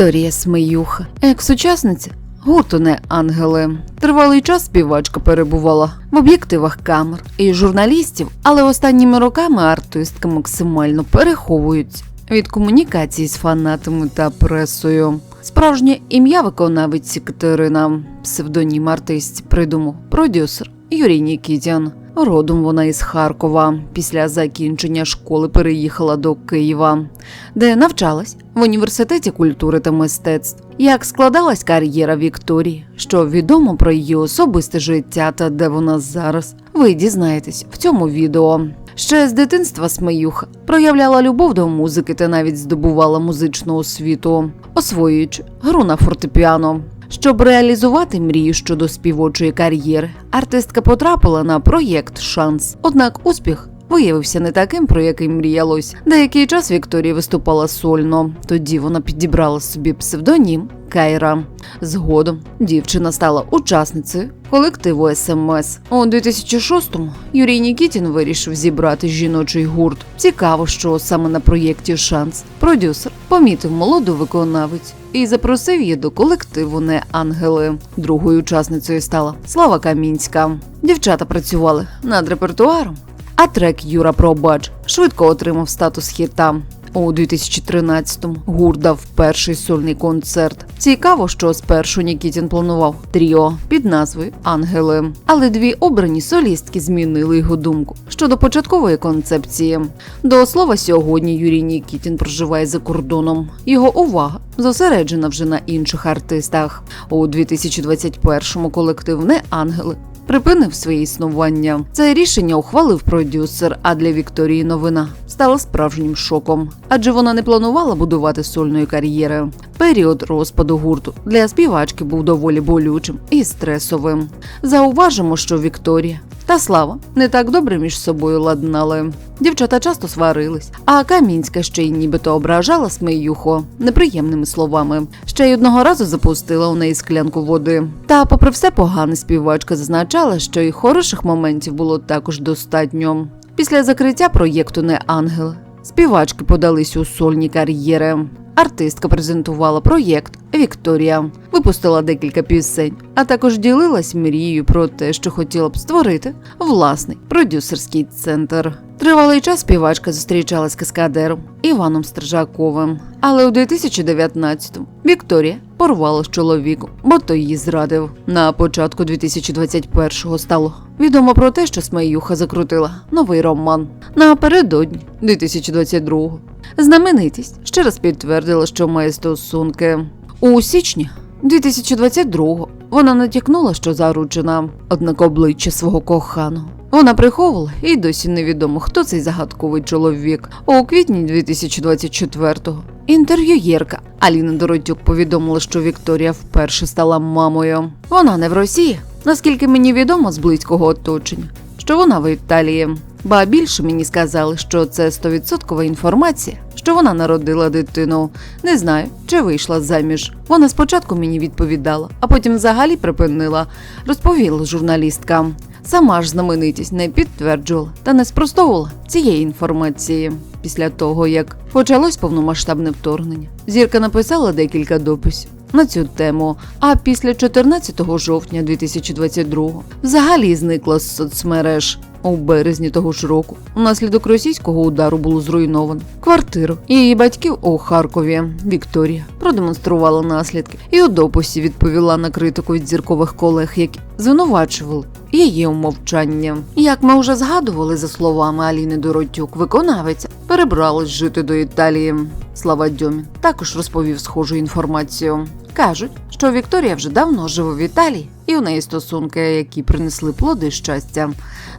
Вікторія Смеюха. Як сучасниця гурту не ангели. Тривалий час співачка перебувала в об'єктивах камер і журналістів, але останніми роками артистка максимально переховується від комунікації з фанатами та пресою. Справжнє ім'я виконавиці Катерина, псевдонім артистів придумав продюсер Юрій Нікітян. Родом вона із Харкова. Після закінчення школи переїхала до Києва, де навчалась в університеті культури та мистецтв. Як складалась кар'єра Вікторії, що відомо про її особисте життя та де вона зараз, ви дізнаєтесь в цьому відео. Ще з дитинства Смеюха проявляла любов до музики та навіть здобувала музичну освіту, освоюючи гру на фортепіано. Щоб реалізувати мрію щодо співочої кар'єри, артистка потрапила на проєкт Шанс. Однак успіх виявився не таким, про який мріялось. Деякий час Вікторія виступала сольно. Тоді вона підібрала собі псевдонім Кайра. Згодом дівчина стала учасницею колективу СМС. У 2006-му Юрій Нікітін вирішив зібрати жіночий гурт. Цікаво, що саме на проєкті Шанс продюсер помітив молоду виконавець і запросив її до колективу Не Ангели. Другою учасницею стала Слава Камінська. Дівчата працювали над репертуаром. А трек Юра Пробач швидко отримав статус хіта. У 2013-му гурт дав перший сольний концерт. Цікаво, що спершу Нікітін планував тріо під назвою Ангели. Але дві обрані солістки змінили його думку щодо початкової концепції. До слова, сьогодні Юрій Нікітін проживає за кордоном. Його увага зосереджена вже на інших артистах. У 2021-му колектив не ангели припинив своє існування. Це рішення ухвалив продюсер. А для Вікторії новина стала справжнім шоком, адже вона не планувала будувати сольної кар'єри. Період розпаду гурту для співачки був доволі болючим і стресовим. Зауважимо, що Вікторія та Слава не так добре між собою ладнали. Дівчата часто сварились, а Камінська ще й нібито ображала Смеюхо неприємними словами. Ще й одного разу запустила у неї склянку води. Та, попри все погане, співачка зазначала, що й хороших моментів було також достатньо. Після закриття проєкту Не Ангел співачки подались у сольні кар'єри. Артистка презентувала проєкт Вікторія, випустила декілька пісень, а також ділилась мрією про те, що хотіла б створити власний продюсерський центр. Тривалий час співачка зустрічалась з каскадером Іваном Стержаковим. Але у 2019-му Вікторія порвала з чоловіком, бо той її зрадив. На початку 2021-го стало відомо про те, що Смеюха закрутила новий роман. Напередодні 2022-го знаменитість ще раз підтвердила, що має стосунки. У січні 2022-го вона натякнула, що заручена, однак обличчя свого коханого. Вона приховувала і досі невідомо, хто цей загадковий чоловік. У квітні 2024-го інтерв'юєрка Аліна Доротюк повідомила, що Вікторія вперше стала мамою. Вона не в Росії, наскільки мені відомо з близького оточення, що вона в Італії. Ба більше мені сказали, що це 100% інформація, що вона народила дитину. Не знаю, чи вийшла заміж. Вона спочатку мені відповідала, а потім взагалі припинила, розповіла журналістка. Сама ж знаменитість не підтверджувала та не спростовувала цієї інформації. Після того, як почалось повномасштабне вторгнення, зірка написала декілька дописів на цю тему. А після 14 жовтня 2022 взагалі зникла з соцмереж. У березні того ж року внаслідок російського удару було зруйновано квартиру її батьків у Харкові. Вікторія продемонструвала наслідки і у дописі відповіла на критику від зіркових колег, які звинувачували її у мовчанні. Як ми вже згадували за словами Аліни Доротюк, виконавиця перебралась жити до Італії. Слава Дьомін також розповів схожу інформацію. Кажуть, що Вікторія вже давно живе в Італії, і у неї стосунки, які принесли плоди щастя,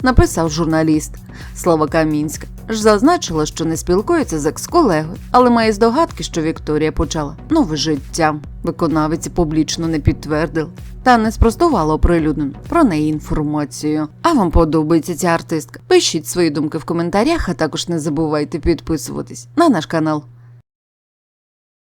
написав журналіст. Слава Камінська ж зазначила, що не спілкується з екс-колегою, але має здогадки, що Вікторія почала нове життя. Виконавиці публічно не підтвердили та не спростувала оприлюднену про неї інформацію. А вам подобається ця артистка? Пишіть свої думки в коментарях, а також не забувайте підписуватись на наш канал.